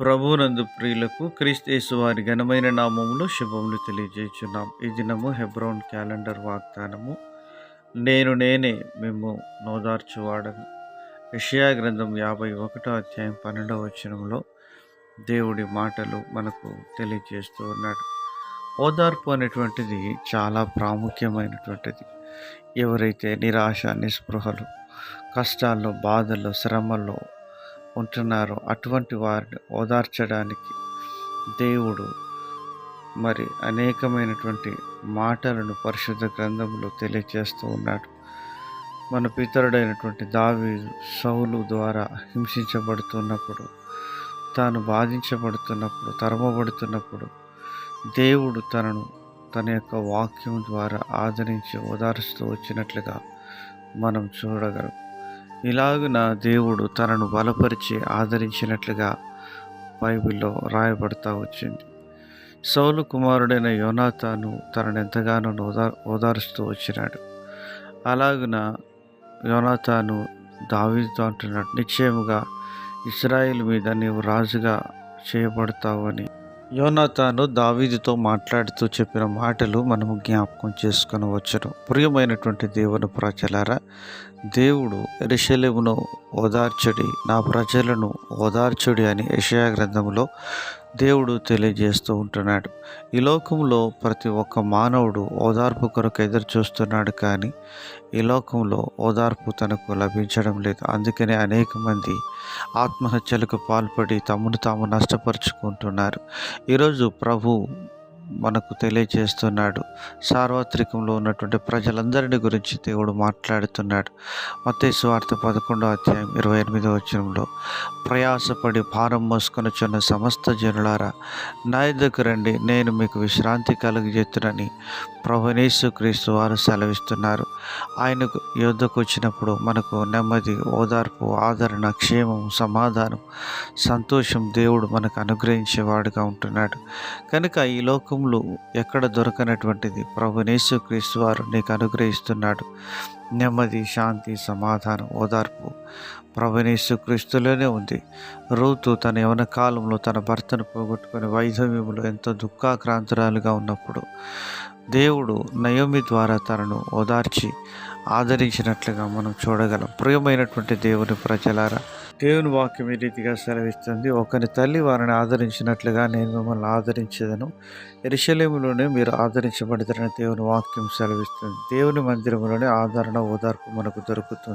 ప్రభునందు ప్రియులకు క్రీస్తు వారి ఘనమైన నామములు శుభములు తెలియజేస్తున్నాం ఈ దినము హెబ్రోన్ క్యాలెండర్ వాగ్దానము. నేను నేనే మేము నోదార్చువాడను యషయా గ్రంథం యాభై ఒకటో అధ్యాయం పన్నెండవ వచనంలో దేవుడి మాటలు మనకు తెలియజేస్తూ ఉన్నాడు. ఓదార్పు అనేటువంటిది చాలా ప్రాముఖ్యమైనటువంటిది. ఎవరైతే నిరాశ నిస్పృహలు కష్టాల్లో బాధల్లో శ్రమల్లో ఉంటున్నారో అటువంటి వారిని ఓదార్చడానికి దేవుడు మరి అనేకమైనటువంటి మాటలను పరిశుద్ధ గ్రంథంలో తెలియజేస్తూ ఉన్నాడు. మన పితరుడైనటువంటి దావి సౌలు ద్వారా హింసించబడుతున్నప్పుడు తాను బాధించబడుతున్నప్పుడు తరమబడుతున్నప్పుడు దేవుడు తనను తన యొక్క వాక్యం ద్వారా ఆదరించి ఓదారుస్తూ వచ్చినట్లుగా మనం చూడగలం. ఇలాగున దేవుడు తనను బలపరిచి ఆదరించినట్లుగా బైబిల్లో రాయబడతా వచ్చింది. సౌలు కుమారుడైన యోనాతాను తనను ఎంతగానో ఓదార్ ఓదారుస్తూ వచ్చినాడు. అలాగున యోనాతాను దావీతో అంటున్నాడు నిశ్చయముగా ఇస్రాయిల్ మీద నీవు రాజుగా చేయబడతావు అని. యోనాతాను దావీదుతో మాట్లాడుతూ చెప్పిన మాటలు మనము జ్ఞాపకం చేసుకొని వచ్చను. ప్రియమైనటువంటి దేవుని ప్రజలారా దేవుడు ఎరిశలేమును ఓదార్చుడి నా ప్రజలను ఓదార్చుడి అని యషయా గ్రంథంలో దేవుడు తెలియజేస్తూ ఉంటున్నాడు. ఈ లోకంలో ప్రతి ఒక్క మానవుడు ఓదార్పు కొరకు ఎదురు చూస్తున్నాడు కానీ ఈ లోకంలో ఓదార్పు తనకు లభించడం లేదు. అందుకనే అనేక మంది ఆత్మహత్యలకు పాల్పడి తమను తాము నష్టపరుచుకుంటున్నారు. ఈరోజు ప్రభు మనకు తెలియజేస్తున్నాడు. సార్వత్రికంలో ఉన్నటువంటి ప్రజలందరిని గురించి దేవుడు మాట్లాడుతున్నాడు. మతే వార్త పదకొండో అధ్యాయం ఇరవై ఎనిమిదో వచనంలో ప్రయాసపడి భారం మోసుకొనిచున్న సమస్త జనులారా నా దగ్గర రండి నేను మీకు విశ్రాంతి కలుగజేతునని ప్రభునేసు క్రీస్తు వారు సెలవిస్తున్నారు. ఆయనకు యుద్ధకు వచ్చినప్పుడు మనకు నెమ్మది ఓదార్పు ఆదరణ క్షేమం సమాధానం సంతోషం దేవుడు మనకు అనుగ్రహించేవాడుగా ఉంటున్నాడు. కనుక ఈ లోకంలో ఎక్కడ దొరకనటువంటిది? ప్రభునేసు క్రీస్తు వారు నీకు అనుగ్రహిస్తున్నాడు. నెమ్మది శాంతి సమాధానం ఓదార్పు. ప్రభునేసు క్రీస్తులోనే ఉంది. రూతు తన యవన కాలంలో తన భర్తను పోగొట్టుకుని వైధవ్యంలో ఎంతో దుఃఖాక్రాంతురాలుగా ఉన్నప్పుడు దేవుడు నయోమి ద్వారా తనను ఓదార్చి ఆదరించినట్లుగా మనం చూడగలం. ప్రియమైనటువంటి దేవుని ప్రజలారా దేవుని వాక్యం ఈ రీతిగా సెలవిస్తుంది. ఒకరి తల్లి వారిని ఆదరించినట్లుగా నేను మిమ్మల్ని ఆదరించేదను. ఎరిశలేములోనే మీరు ఆదరించబడతారని దేవుని వాక్యం సెలవిస్తుంది. దేవుని మందిరంలోనే ఆదరణ ఓదార్పు మనకు దొరుకుతుంది.